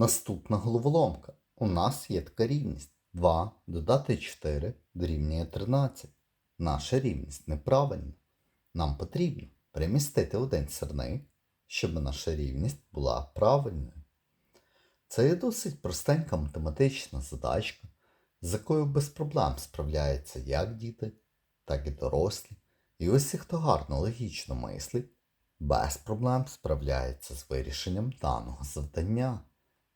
Наступна головоломка. У нас є така рівність. 2 додати 4 дорівнює 13. Наша рівність неправильна. Нам потрібно перемістити один сирник, щоб наша рівність була правильною. Це є досить простенька математична задачка, з якою без проблем справляються як діти, так і дорослі. І ось хто гарно логічно мислить, без проблем справляється з вирішенням даного завдання.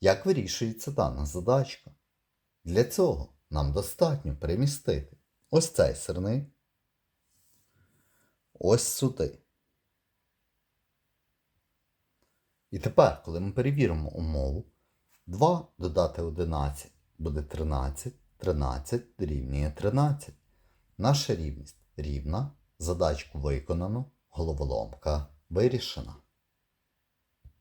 Як вирішується дана задачка? Для цього нам достатньо перемістити ось цей сирник, ось сюди. І тепер, коли ми перевіримо умову, 2 додати 11 буде 13, 13 дорівнює 13. Наша рівність рівна, задачку виконано, головоломка вирішена.